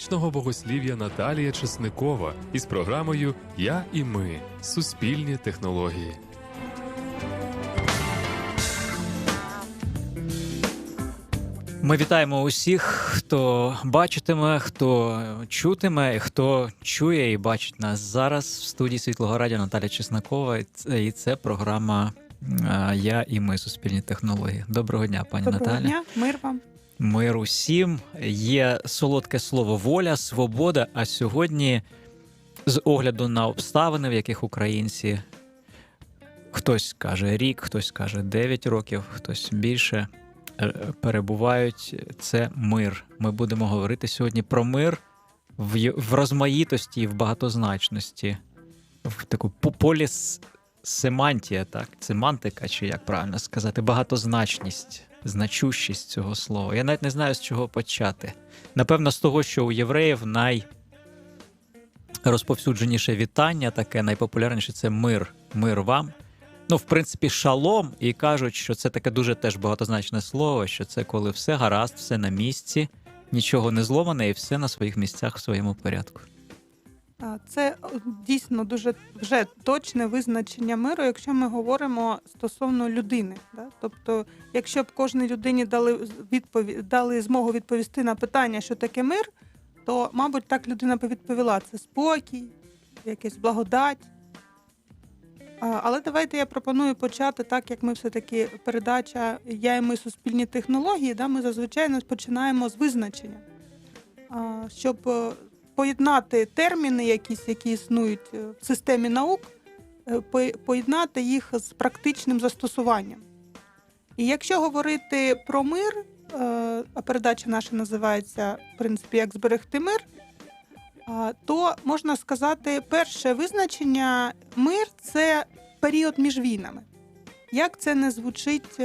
Вічного богослів'я Наталія Чесникова із програмою Я і ми Суспільні технології. Ми вітаємо усіх, хто бачитиме, хто чутиме, хто чує і бачить нас зараз в студії Світлого Радіо Наталя Чеснокова. І це, програма е, Я і ми Суспільні технології. Доброго дня, пані Доброго Наталя. дня, мир вам. Мир усім. Є солодке слово воля, свобода. А сьогодні, з огляду на обставини, в яких українці хтось каже рік, хтось каже 9 років, хтось більше е, перебувають. Це мир. Ми будемо говорити сьогодні про мир в, розмаїтості і в багатозначності, в таку по- поліс. Семантія, так, семантика, чи як правильно сказати, багатозначність, значущість цього слова. Я навіть не знаю, з чого почати. Напевно, з того, що у євреїв найрозповсюдженіше вітання, таке найпопулярніше це мир. Мир вам. Ну, в принципі, шалом, і кажуть, що це таке дуже теж багатозначне слово, що це коли все гаразд, все на місці, нічого не зломане, і все на своїх місцях в своєму порядку. Це дійсно дуже вже точне визначення миру, якщо ми говоримо стосовно людини. Да? Тобто, якщо б кожній людині дали відповідь, дали змогу відповісти на питання, що таке мир, то, мабуть, так людина б відповіла: це спокій, якась благодать. Але давайте я пропоную почати так, як ми все-таки передача Я і ми суспільні технології. Да, ми зазвичай починаємо з визначення, щоб е, поєднати терміни, якісь, які існують е, в системі наук, е, поєднати їх з практичним застосуванням. І якщо говорити про мир, е, а передача наша називається в принципі як зберегти мир, то можна сказати, перше визначення мир це період між війнами. Як це не звучить,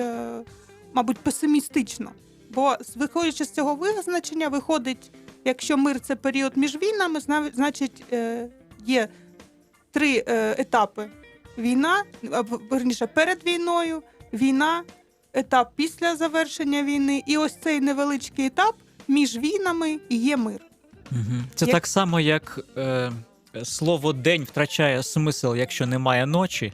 мабуть, песимістично? Бо виходячи з цього визначення, виходить, якщо мир це період між війнами, зна- значить е, є три е, етапи: війна, верніше перед війною, війна, етап після завершення війни, і ось цей невеличкий етап між війнами і є мир. Це Як- так само, як е, слово день втрачає смисл, якщо немає ночі.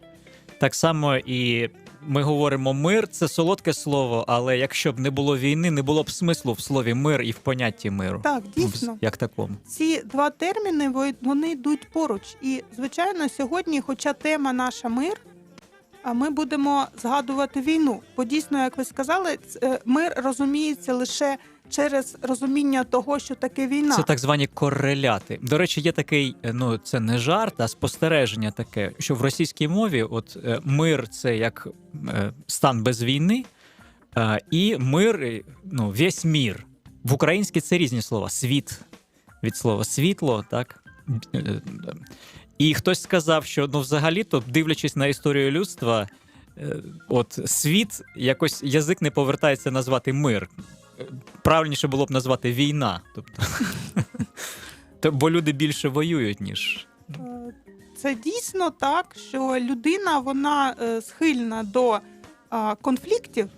Так само і ми говоримо мир це солодке слово, але якщо б не було війни, не було б смислу в слові мир і в понятті миру. Так, дійсно. Як такому. Ці два терміни вони йдуть поруч. І, звичайно, сьогодні, хоча тема наша мир, а ми будемо згадувати війну. Бо дійсно, як ви сказали, е, мир розуміється лише через розуміння того, що таке війна. Це так звані кореляти. До речі, є такий, е, ну це не жарт, а спостереження таке, що в російській мові от е, мир це як е, стан без війни, і мир, ну, весь мір. В українській це різні слова. Світ від слова світло, так. І хтось сказав, що ну, взагалі-то, дивлячись на історію людства, от світ якось язик не повертається назвати мир. Правильніше було б назвати війна. Тобто, бо люди більше воюють, ніж. Е, Це дійсно так, що людина вона е, схильна до конфліктів.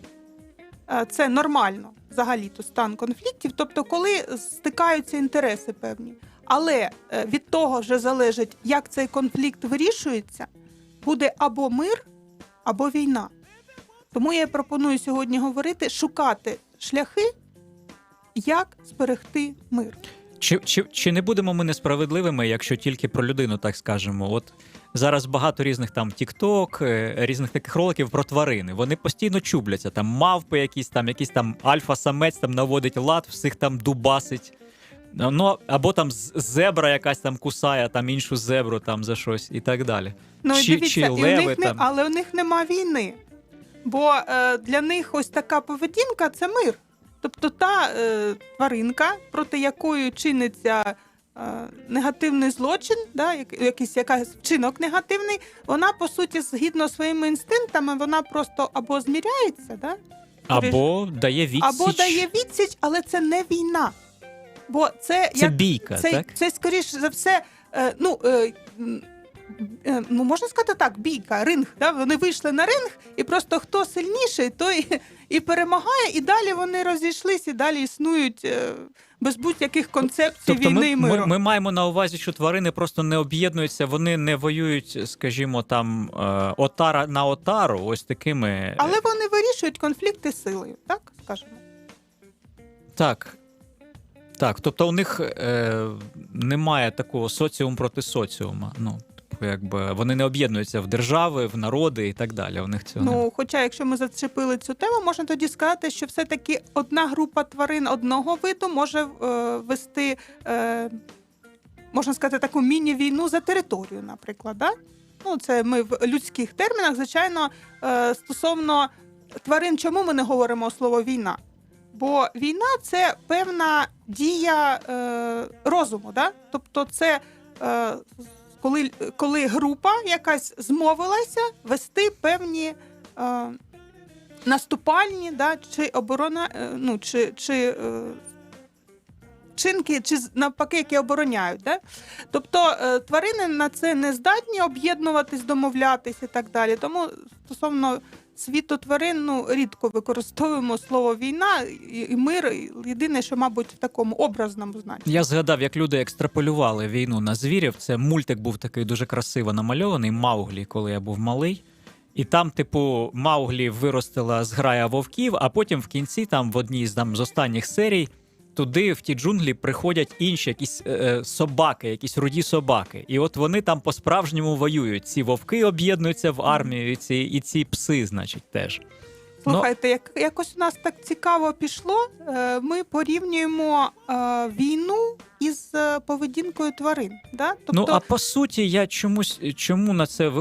Е, Це нормально, взагалі-то стан конфліктів, тобто, коли стикаються інтереси певні. Але від того вже залежить, як цей конфлікт вирішується, буде або мир, або війна. Тому я пропоную сьогодні говорити, шукати шляхи, як зберегти мир. Чи, чи, чи не будемо ми несправедливими, якщо тільки про людину так скажемо? От зараз багато різних там тікток, різних таких роликів про тварини. Вони постійно чубляться. Там мавпи, якісь там, якийсь там альфа-самець там наводить лад, всіх там дубасить. Ну, або там зебра якась там кусає там іншу зебру там за щось і так далі. Ну, Чи- дивіться, чи і у леви них не, там? але у них нема війни. Бо е, для них ось така поведінка це мир. Тобто та е, тваринка, проти якої чиниться е, негативний злочин, да, якийсь якийсь вчинок негативний, вона, по суті, згідно своїми інстинктами, вона просто або зміряється, да, Або дає відсіч. або дає відсіч, але це не війна. Бо це, Це як бійка, це, так? це скоріш за все, е, ну, е, ну можна сказати так, бійка, ринг. Да? Вони вийшли на ринг, і просто хто сильніший, той і перемагає, і далі вони розійшлись, і далі існують е, без будь-яких концепцій Тобто війни ми, і миру. ми, ми маємо на увазі, що тварини просто не об'єднуються, вони не воюють, скажімо, там е, отара на отару, ось такими. Але вони вирішують конфлікти силою, так скажемо. Так. Так, тобто у них е, немає такого соціум проти соціума. Ну, якби вони не об'єднуються в держави, в народи і так далі. У них цього. Ну, хоча, якщо ми зачепили цю тему, можна тоді сказати, що все-таки одна група тварин одного виду може е, вести, е, можна сказати, таку міні-війну за територію, наприклад. Да? Ну, це ми в людських термінах, звичайно, е, стосовно тварин, чому ми не говоримо слово війна? Бо війна це певна дія е, розуму, да? тобто це е, коли, коли група якась змовилася вести певні е, наступальні, да, чи оборона, е, ну, чи, чи е, чинки, чи навпаки, які обороняють. Да? Тобто е, тварини на це не здатні об'єднуватись, домовлятись і так далі. Тому стосовно світу тварин ну, рідко використовуємо слово війна і мир. Єдине, що, мабуть, в такому образному значенні. Я згадав, як люди екстраполювали війну на звірів. Це мультик був такий дуже красиво намальований Мауглі, коли я був малий. І там, типу, Мауглі виростила зграя вовків, а потім в кінці, там в одній з там з останніх серій, туди в ті джунглі приходять інші якісь е, е, собаки, якісь руді собаки. І от вони там по-справжньому воюють. Ці вовки об'єднуються в армію, і ці, і ці пси, значить, теж. Слухайте, як якось у нас так цікаво пішло. е, Ми порівнюємо е, війну із е, поведінкою тварин. Да? Тобто, Ну а по суті, я чомусь чому на це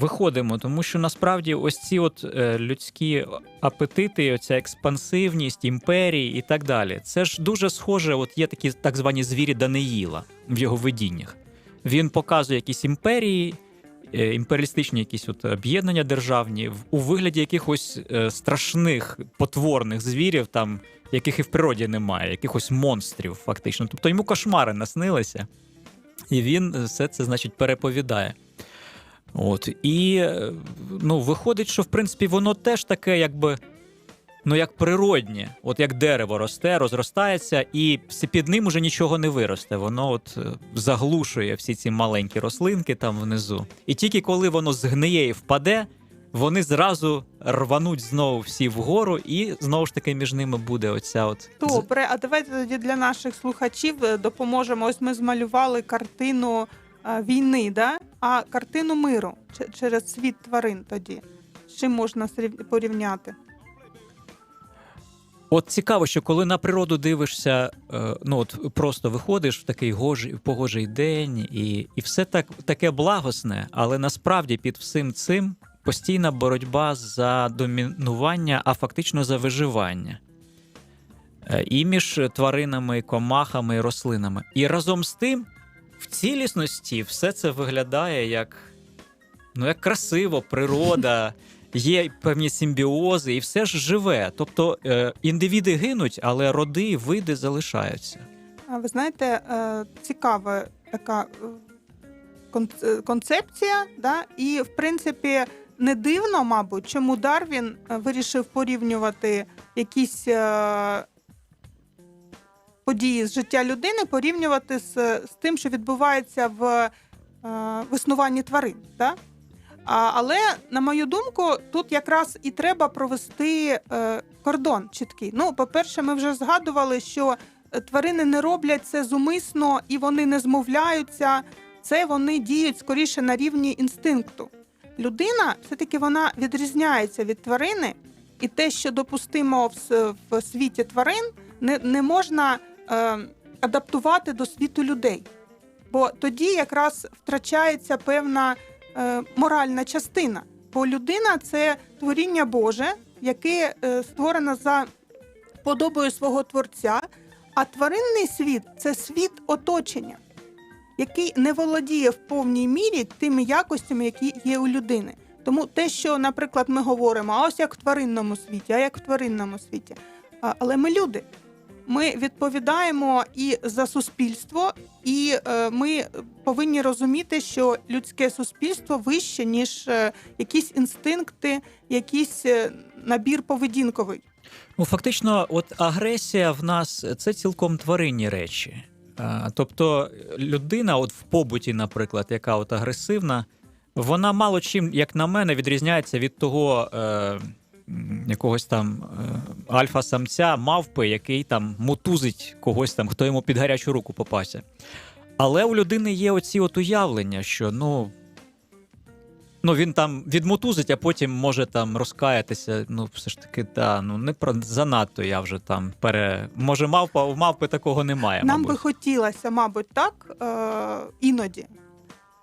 виходимо? Тому що насправді ось ці от людські апетити, оця експансивність імперії і так далі. Це ж дуже схоже. От є такі так звані звірі Даниїла в його видіннях. Він показує якісь імперії, імперіалістичні якісь от об'єднання державні у вигляді якихось е, страшних потворних звірів, там яких і в природі немає, якихось монстрів, фактично. Тобто йому кошмари наснилися. І він все це, значить, переповідає. От. І е, ну, виходить, що в принципі воно теж таке, якби. Ну, як природнє, от як дерево росте, розростається, і під ним уже нічого не виросте. Воно от е, заглушує всі ці маленькі рослинки там внизу. І тільки коли воно згниє і впаде, вони зразу рвануть знову всі вгору, і знову ж таки між ними буде оця от Добре, а давайте тоді для наших слухачів е, допоможемо. Ось ми змалювали картину е, війни, да? а картину миру через світ тварин тоді. З чим можна порівняти? От цікаво, що коли на природу дивишся, е, ну от просто виходиш в такий гожий, погожий день, і, і все так таке благосне, але насправді під всім цим постійна боротьба за домінування, а фактично за виживання. Е, І між тваринами, комахами і рослинами. І разом з тим, в цілісності все це виглядає як, ну, як красиво, природа є певні симбіози, і все ж живе. Тобто е, індивіди гинуть, але роди і види залишаються. Ви знаєте, е, цікава така е, кон- концепція, да? і в принципі не дивно, мабуть, чому Дарвін вирішив порівнювати якісь е, події з життя людини, порівнювати з, з тим, що відбувається в, е, в тварин. Да? Але, на мою думку, тут якраз і треба провести е, кордон чіткий. Ну, по-перше, ми вже згадували, що е, тварини не роблять це зумисно і вони не змовляються. Це вони діють скоріше на рівні інстинкту. Людина все-таки вона відрізняється від тварини, і те, що допустимо в, світі тварин, не, не можна е, адаптувати до світу людей. Бо тоді якраз втрачається певна моральна частина. Бо людина це творіння Боже, яке е, створено за подобою свого творця, а тваринний світ це світ оточення, який не володіє в повній мірі тими якостями, які є у людини. Тому те, що, наприклад, ми говоримо, а ось як в тваринному світі, а як в тваринному світі. Але ми люди. Ми відповідаємо і за суспільство, і е, ми повинні розуміти, що людське суспільство вище, ніж е, якісь інстинкти, якийсь е, набір поведінковий. Ну, фактично, от агресія в нас це цілком тваринні речі. Тобто людина, от в побуті, наприклад, яка от агресивна, вона мало чим, як на мене, відрізняється від того якогось там е, альфа-самця, мавпи, який там мотузить когось там, хто йому під гарячу руку попався. Але у людини є оці от уявлення, що ну. Ну, він там відмотузить, а потім може там розкаятися. Ну, все ж таки, да, ну не про занадто я вже там пере. Може, мавпа у мавпи такого немає. Нам мабуть. би хотілося, мабуть, так е, іноді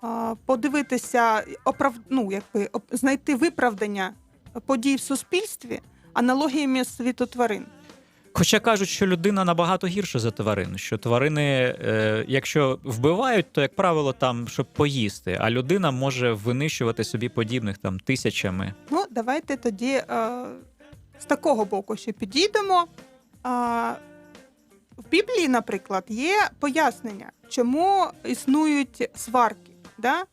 е, подивитися, оправ... ну, якби, оп- знайти виправдання подій в суспільстві аналогіями світу тварин. Хоча кажуть, що людина набагато гірша за тварин. Що тварини, е, якщо вбивають, то як правило там щоб поїсти, а людина може винищувати собі подібних там тисячами. Ну, давайте тоді е, з такого боку ще підійдемо. А, в Біблії, наприклад, є пояснення, чому існують сварки, да?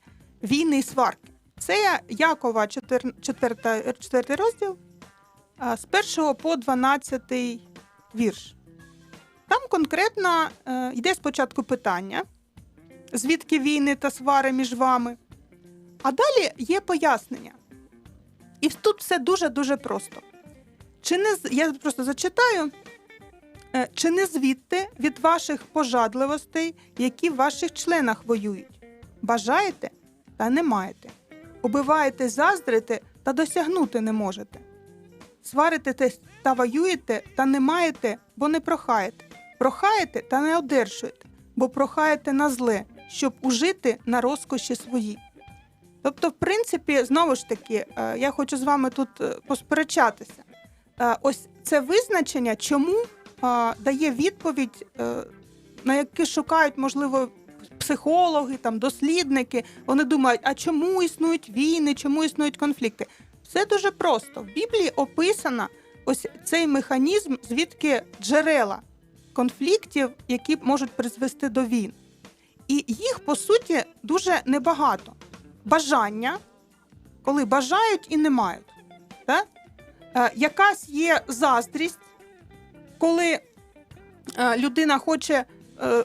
війни і сварки. Це Якова 4, 4, 4 розділ з 1 по 12 вірш. Там конкретно е, йде спочатку питання, звідки війни та свари між вами. А далі є пояснення. І тут все дуже-дуже просто. Чи не я просто зачитаю, Е, чи не звідти від ваших пожадливостей, які в ваших членах воюють? Бажаєте та не маєте. Убиваєте, заздрите та досягнути не можете. Сварите та воюєте та не маєте, бо не прохаєте. Прохаєте та не одержуєте, бо прохаєте на зле, щоб ужити на розкоші свої. Тобто, в принципі, знову ж таки, е, я хочу з вами тут е, посперечатися. Е, Ось це визначення, чому дає відповідь, на які шукають, можливо, психологи, там, дослідники. Вони думають, а чому існують війни, чому існують конфлікти? Все дуже просто. В Біблії описано ось цей механізм, звідки джерела конфліктів, які можуть призвести до війн. І їх, по суті, дуже небагато бажання, коли бажають і не мають. Так? Е, якась є заздрість, коли е, людина хоче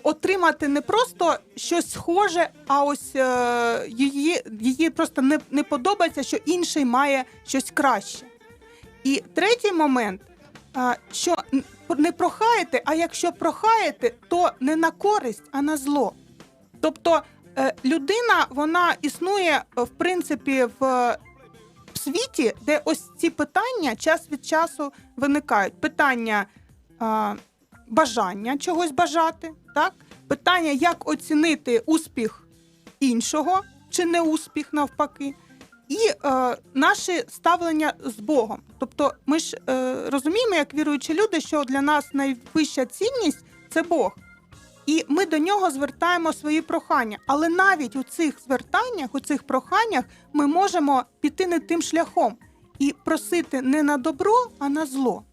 отримати не просто щось схоже, а ось е, її, її просто не, не подобається, що інший має щось краще. І третій момент, е, що не прохаєте, а якщо прохаєте, то не на користь, а на зло. Тобто е, людина вона існує е, в принципі в, е, світі, де ось ці питання час від часу виникають. Питання е, бажання чогось бажати, так? питання, як оцінити успіх іншого чи не успіх навпаки. І е, наше ставлення з Богом. Тобто, ми ж е, розуміємо, як віруючі люди, що для нас найвища цінність це Бог. І ми до нього звертаємо свої прохання. Але навіть у цих звертаннях, у цих проханнях, ми можемо піти не тим шляхом і просити не на добро, а на зло.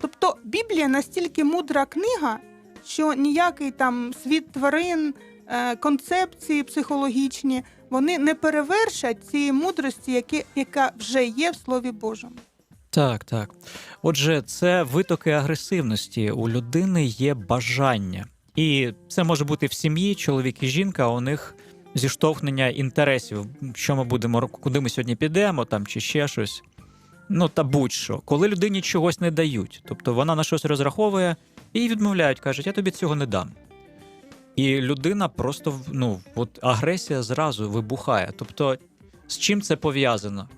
Тобто Біблія настільки мудра книга, що ніякий там світ тварин, е, концепції психологічні, вони не перевершать цієї мудрості, які, яка вже є в Слові Божому. Так, так. Отже, це витоки агресивності. У людини є бажання. І це може бути в сім'ї, чоловік і жінка, у них зіштовхнення інтересів, що ми будемо куди ми сьогодні підемо, там чи ще щось. Ну та будь-що, коли людині чогось не дають, тобто вона на щось розраховує і відмовляють, кажуть, я тобі цього не дам. І людина просто ну, от агресія зразу вибухає. Тобто, з чим це пов'язано?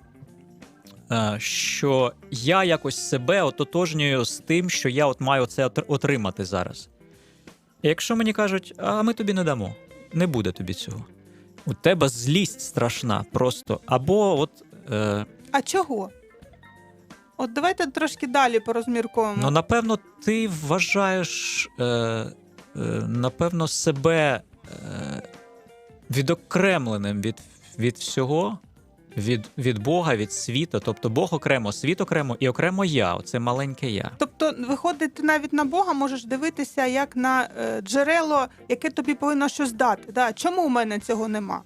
Е, Що я якось себе ототожнюю з тим, що я от маю це отримати зараз. І якщо мені кажуть, а ми тобі не дамо, не буде тобі цього. У тебе злість страшна просто. Або от. Е, А чого? От давайте трошки далі порозмірковуємо. Ну, напевно, ти вважаєш, е, е, напевно, себе е, відокремленим від, від всього, від, від Бога, від світу. Тобто Бог окремо, світ окремо і окремо я. Оце маленьке я. Тобто, виходить, ти навіть на Бога можеш дивитися як на е, джерело, яке тобі повинно щось дати. Да? Чому у мене цього нема?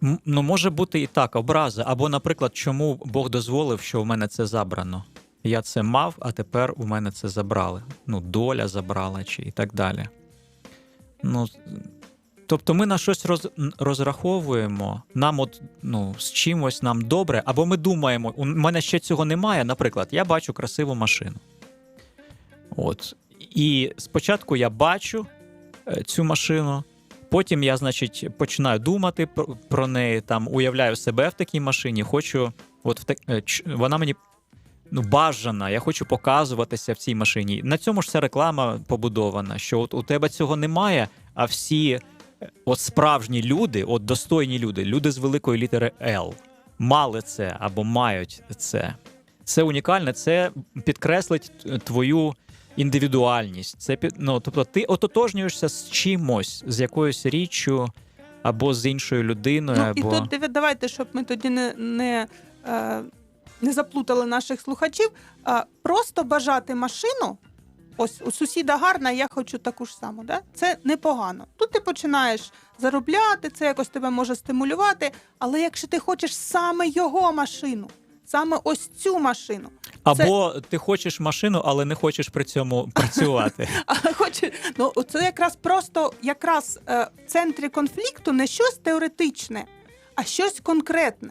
Ну, може бути і так, образа. Або, наприклад, чому Бог дозволив, що у мене це забрано? Я це мав, а тепер у мене це забрали. Ну, доля забрала чи і так далі. Ну, тобто ми на щось роз, розраховуємо, нам от, ну, з чимось нам добре, або ми думаємо, у мене ще цього немає. Наприклад, я бачу красиву машину. От. І спочатку я бачу е, цю машину, Потім я, значить, починаю думати про, про неї, там уявляю себе в такій машині. Хочу, от в так, е, вона мені ну, бажана, я хочу показуватися в цій машині. На цьому ж вся реклама побудована, що от у тебе цього немає, а всі е, от справжні люди, от достойні люди, люди з великої літери L, мали це або мають це. Це унікальне, це підкреслить твою індивідуальність. Це ну, тобто ти ототожнюєшся з чимось, з якоюсь річчю або з іншою людиною. Ну, або... і тут давайте, щоб ми тоді не, не, е, не заплутали наших слухачів. Е, просто бажати машину. Ось у сусіда гарна, я хочу таку ж саму. Да? Це непогано. Тут ти починаєш заробляти, це якось тебе може стимулювати. Але якщо ти хочеш саме його машину, саме ось цю машину, Або ти хочеш машину, але не хочеш при цьому працювати. а хоче, ну це якраз просто якраз е, в центрі конфлікту не щось теоретичне, а щось конкретне.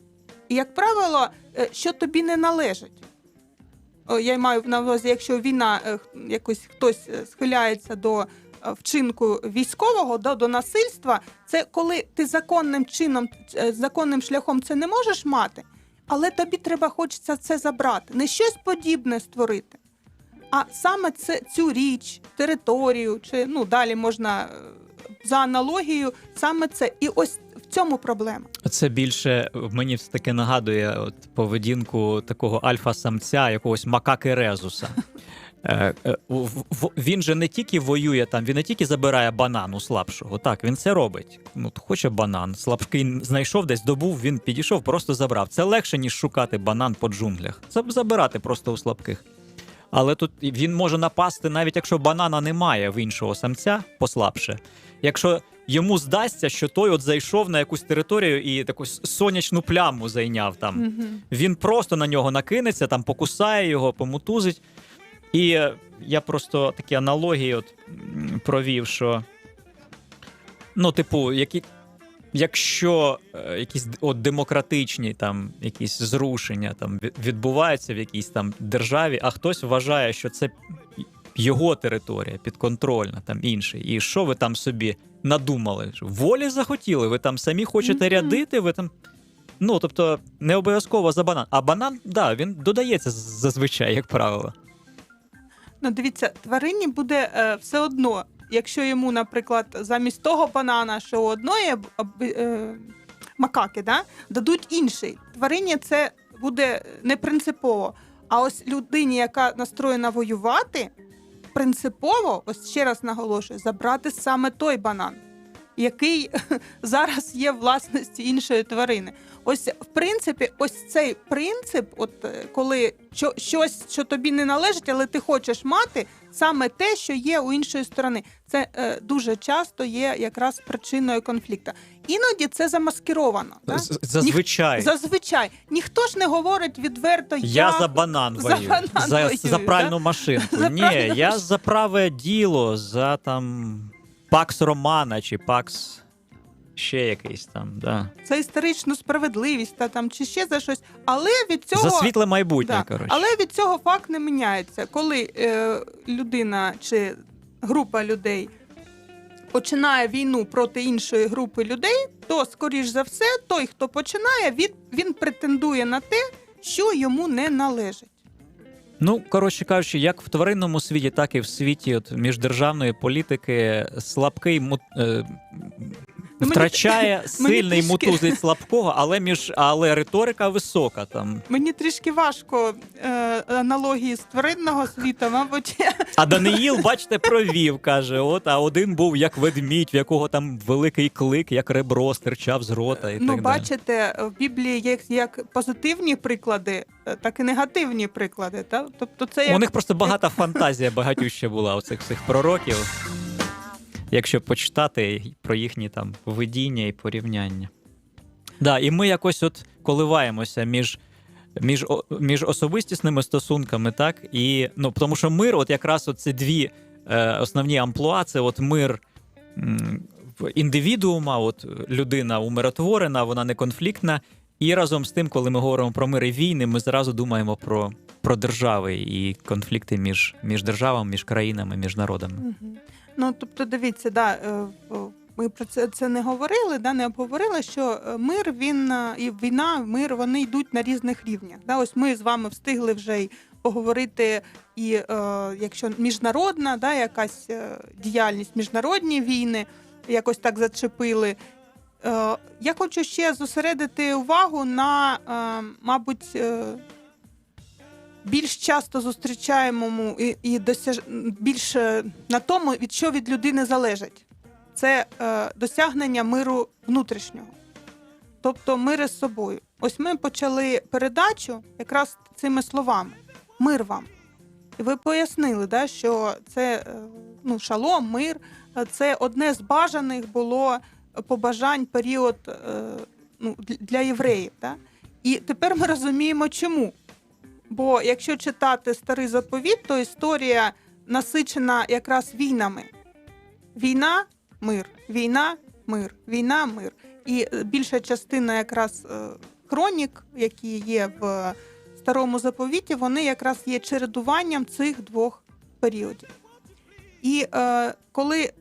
І, як правило, е, що тобі не належить. О, я маю на увазі, якщо війна е, якось хтось схиляється до вчинку військового, до, до насильства, це коли ти законним чином, законним шляхом це не можеш мати, але тобі треба хочеться це забрати, не щось подібне створити. А саме це цю річ, територію, чи ну далі можна е, за аналогією, саме це. І ось в цьому проблема. Це більше мені все таки нагадує от, поведінку такого альфа-самця, якогось макаки Резуса. Е, е, Він же не тільки воює там, він не тільки забирає банан у слабшого. Так, він це робить. Ну, хоче банан. Слабкий знайшов десь, добув, він підійшов, просто забрав. Це легше, ніж шукати банан по джунглях. Це забирати просто у слабких. Але тут він може напасти, навіть якщо банана немає в іншого самця, послабше. Якщо йому здасться, що той от зайшов на якусь територію і таку сонячну пляму зайняв там. Угу. Він просто на нього накинеться, там покусає його, помутузить. І е, я просто такі аналогії от, провів, що. Ну, типу, які, якщо е, якісь от, демократичні там, якісь зрушення там, відбуваються в якійсь там державі, а хтось вважає, що це його територія, підконтрольна, там інший. І що ви там собі надумали? Волі захотіли, ви там самі хочете Мгм. рядити, ви там. Ну, тобто, не обов'язково за банан. А банан, да, він додається зазвичай, як правило. Ну, дивіться, тварині буде е, все одно, якщо йому, наприклад, замість того банана, що у одної е, е, макаки, да, дадуть інший. Тварині це буде не принципово. А ось людині, яка настроєна воювати, принципово, ось ще раз наголошую, забрати саме той банан, який зараз є власності іншої тварини. Ось, в принципі, ось цей принцип, от е, коли що, щось, що тобі не належить, але ти хочеш мати саме те, що є у іншої сторони. Це е, дуже часто є якраз причиною конфлікту. Іноді це замаскировано. З- Зазвичай. Зазвичай ніхто ж не говорить відверто. Я за банан за банан за, воюю, за пральну машинку. За Ні, я за праве діло, за там Пакс Романа чи Пакс ще якийсь там. Да. це історичну справедливість та там чи ще за щось. Але від цього За світле майбутнє, Да. коротше. Але від цього факт не міняється. Коли е, людина чи група людей починає війну проти іншої групи людей, то, скоріш за все, той, хто починає, він, він претендує на те, що йому не належить. Ну, коротше кажучи, як в тваринному світі, так і в світі от, міждержавної політики слабкий мут. е, Втрачає сильний трішки- мотузить слабкого, але між але риторика висока там. Мені трішки важко е, аналогії з тваринного світу, мабуть, А Даниїл, бачите, провів, каже: от, а один був як ведмідь, в якого там великий клик, як ребро стирчав з рота. І ну так далі. бачите, в Біблії є як позитивні приклади, е, так і негативні приклади. Та? Тобто це як У них просто багата фантазія багатюща була у цих всіх пророків. Якщо почитати про їхні там видіння і порівняння. Да, і ми якось от коливаємося між, між, між особистісними стосунками, так? І, ну, тому що мир, от якраз от ці дві е, основні амплуа, це от мир м, індивідуума, от людина умиротворена, вона не конфліктна. І разом з тим, коли ми говоримо про мир і війни, ми зразу думаємо про, про держави і конфлікти між, між державами, між країнами, між народами. Ну, тобто, дивіться, да, е, ми про це, це не говорили, да, не обговорили, що е, мир він е, і війна, мир вони йдуть на різних рівнях. Да. Ось ми з вами встигли вже й поговорити, і е, якщо міжнародна, да, якась діяльність, міжнародні війни якось так зачепили. Е, я хочу ще зосередити увагу на, е, мабуть, е, більш часто зустрічаємому і, і досяж... більш е, на тому, від що від людини залежить. Це е, досягнення миру внутрішнього, тобто мири з собою. Ось ми почали передачу якраз цими словами: мир вам. І ви пояснили, да, що це е, ну, шалом, мир, це одне з бажаних було побажань період е, ну, для євреїв. Да? І тепер ми розуміємо, чому. Бо якщо читати старий заповіт, то історія насичена якраз війнами. Війна мир, війна, мир, війна, мир. І більша частина якраз е, хронік, які є в старому заповіті, вони якраз є чередуванням цих двох періодів. І е, коли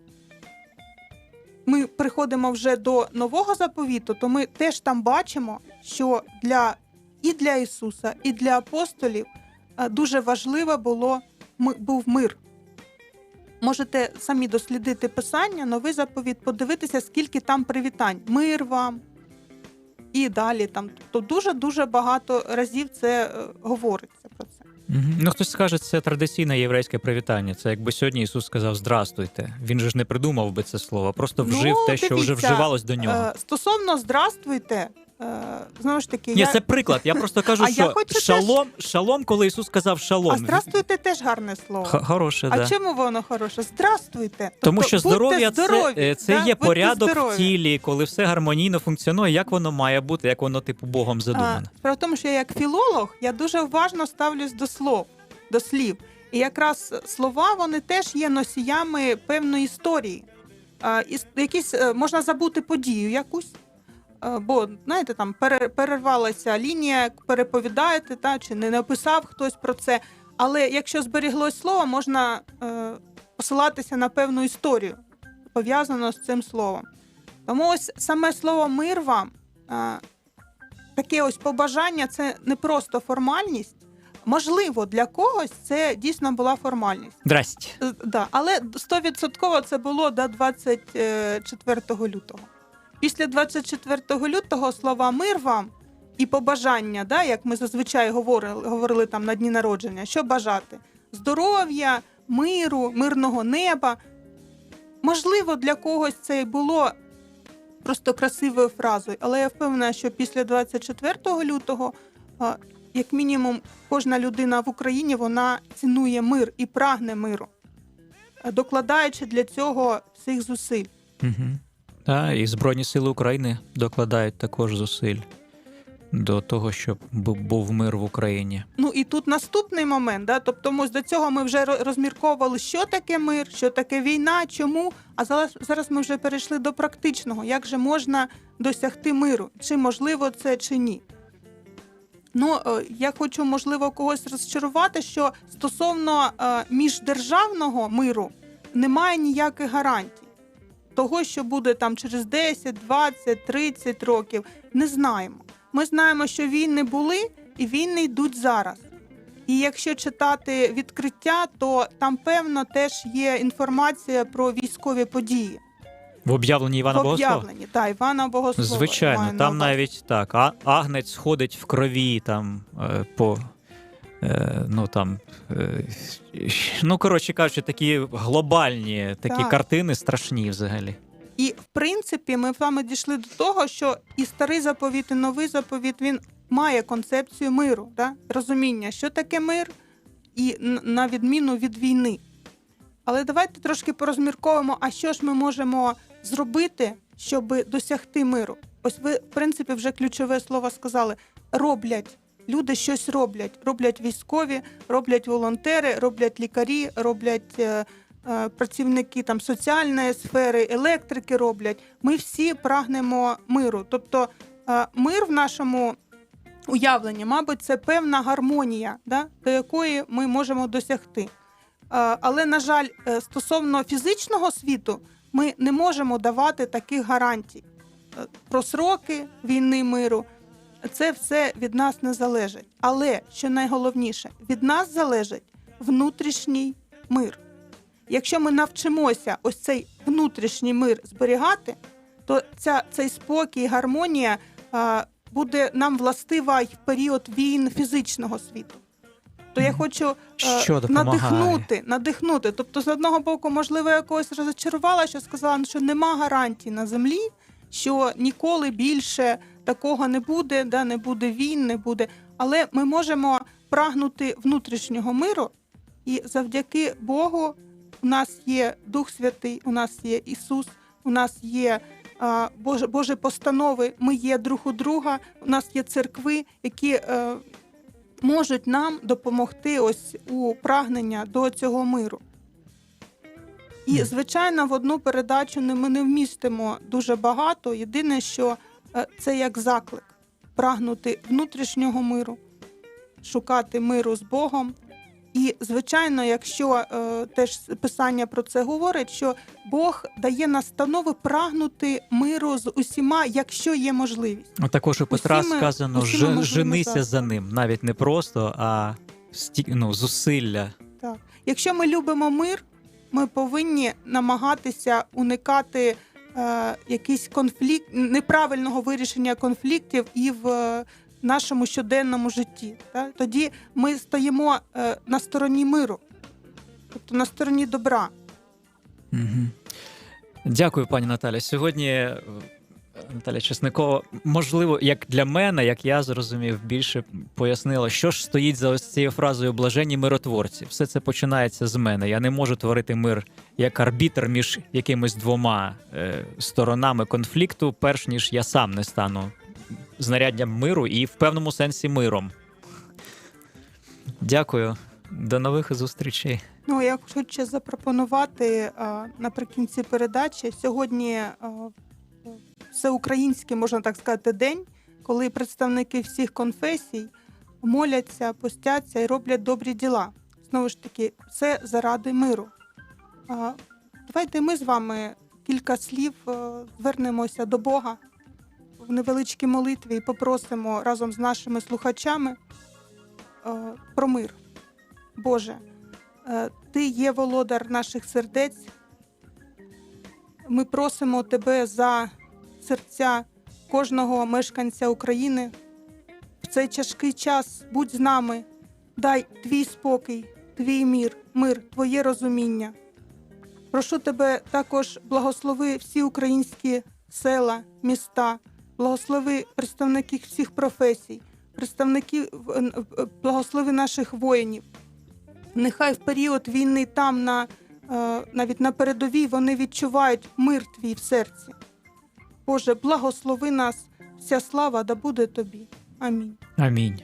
ми приходимо вже до нового заповіту, то ми теж там бачимо, що для і для Ісуса, і для апостолів е, дуже важливо було був мир. Можете самі дослідити писання, новий заповіт, подивитися, скільки там привітань. Мир вам. І далі там. Тобто дуже-дуже багато разів це е, говориться про це. Ну, хтось скаже, це традиційне єврейське привітання. Це якби сьогодні Ісус сказав Здрастуйте. Він же ж не придумав би це слово, просто Ну, вжив те, що вже вживалось до нього. Е, Стосовно здравствуйте, е, знову ж таки, Ні, я... це приклад. Я просто кажу, А що хочу теж- шалом, шалом, коли Ісус сказав шалом. а здравствуйте теж гарне слово. Х- Хороше, А да. чому воно хороше? Здравствуйте. Тому Тобто що здоров'я здорові, це, е, це да? є Будьте порядок здорові. в тілі, коли все гармонійно функціонує, як воно має бути, як воно типу Богом А, задумане. Справа в тому, що я як філолог я дуже уважно ставлюсь до слов, до слів. І якраз слова вони теж є носіями певної історії. А, іс- якісь е, можна забути подію якусь. Е, Бо, знаєте, там перервалася лінія, переповідаєте, та, чи не написав хтось про це. Але якщо зберіглось слово, можна е, посилатися на певну історію, пов'язану з цим словом. Тому ось саме слово мир вам е, таке ось побажання це не просто формальність. Можливо, для когось це дійсно була формальність. Здрасте. Е, Да, але 100% це було до 24 лютого. Після 24 лютого слова мир вам і побажання, да, як ми зазвичай говорили, говорили там на дні народження, що бажати? Здоров'я, миру, мирного неба. Можливо, для когось це і було просто красивою фразою, але я впевнена, що після 24 лютого, як мінімум, кожна людина в Україні вона цінує мир і прагне миру, е, докладаючи для цього всіх зусиль. Угу. Да, і Збройні Сили України докладають також зусиль до того, щоб був мир в Україні. Ну і тут наступний момент, да? тобто ми до цього ми вже ро- розмірковували, що таке мир, що таке війна, чому. А зараз, зараз ми вже перейшли до практичного, як же можна досягти миру, чи можливо це, чи ні. Ну, е, я хочу, можливо, когось розчарувати, що стосовно е, міждержавного миру немає ніяких гарантій. Того, що буде там через 10, 20, 30 років, не знаємо. Ми знаємо, що війни були і війни йдуть зараз. І якщо читати відкриття, то там певно теж є інформація про військові події. В об'явленні Івана в Богослова? об'явленні. Так, Івана Богослова. Звичайно, там навіть так. Агнець ходить в крові там е, по. Е, ну там, е, ну коротше кажучи, такі глобальні такі Так. картини страшні взагалі. І в принципі, ми з вами дійшли до того, що і старий заповіт, і новий заповіт він має концепцію миру, да? розуміння, що таке мир, і на відміну від війни. Але давайте трошки порозмірковуємо, а що ж ми можемо зробити, щоб досягти миру. Ось ви, в принципі, вже ключове слово сказали: роблять. Люди щось роблять. Роблять військові, роблять волонтери, роблять лікарі, роблять е, е, працівники там соціальної сфери, електрики роблять. Ми всі прагнемо миру. Тобто е, мир в нашому уявленні, мабуть, це певна гармонія, да, до якої ми можемо досягти. Е, Але, на жаль, е, стосовно фізичного світу, ми не можемо давати таких гарантій. Е, Про сроки війни миру це все від нас не залежить. Але що найголовніше, від нас залежить внутрішній мир. Якщо ми навчимося ось цей внутрішній мир зберігати, то ця, цей спокій, гармонія а, буде нам властива й в період війн фізичного світу. То я хочу е, Що надихнути, надихнути. Тобто, з одного боку, можливо, я когось розчарувала, що сказала, що нема гарантій на землі, що ніколи більше такого не буде, да, не буде війн, не буде. Але ми можемо прагнути внутрішнього миру, і завдяки Богу у нас є Дух Святий, у нас є Ісус, у нас є а, Боже, Боже постанови, ми є друг у друга, у нас є церкви, які е, можуть нам допомогти ось у прагнення до цього миру. І, звичайно, в одну передачу ми не вмістимо дуже багато. Єдине, що це як заклик прагнути внутрішнього миру, шукати миру з Богом. І, звичайно, якщо е, теж писання про це говорить, що Бог дає настанови прагнути миру з усіма, якщо є можливість. А також у Петра Усіми- сказано, усіма «Жи- женися за ним. Навіть не просто, а ну, зусилля. Так. Якщо ми любимо мир, ми повинні намагатися уникати е, якийсь конфлікт, неправильного вирішення конфліктів і в е, нашому щоденному житті. Так? Тоді ми стоїмо е, на стороні миру, тобто на стороні добра. Угу. Дякую, пані Наталя. Сьогодні Наталя Чесникова, можливо, як для мене, як я зрозумів, більше пояснила, що ж стоїть за ось цією фразою блаженні миротворці. Все це починається з мене. Я не можу творити мир як арбітр між якимись двома е, сторонами конфлікту, перш ніж я сам не стану знаряддям миру і в певному сенсі миром. Дякую. До нових зустрічей. Ну, я хочу ще запропонувати а, наприкінці передачі сьогодні а, всеукраїнський, можна так сказати, день, коли представники всіх конфесій моляться, постяться і роблять добрі діла. Знову ж таки, все заради миру. Давайте ми з вами кілька слів е, звернемося до Бога в невеличкій молитві і попросимо разом з нашими слухачами е, про мир. Боже, е, Ти є володар наших сердець. Ми просимо Тебе за серця кожного мешканця України. В цей тяжкий час будь з нами, дай твій спокій, твій мір, мир, Твоє розуміння. Прошу тебе також благослови всі українські села, міста, благослови представників всіх професій, представників благослови наших воїнів. Нехай в період війни там, на, навіть на передовій, вони відчувають мир твій в серці. Боже, благослови нас, вся слава да буде тобі. Амінь. Амінь.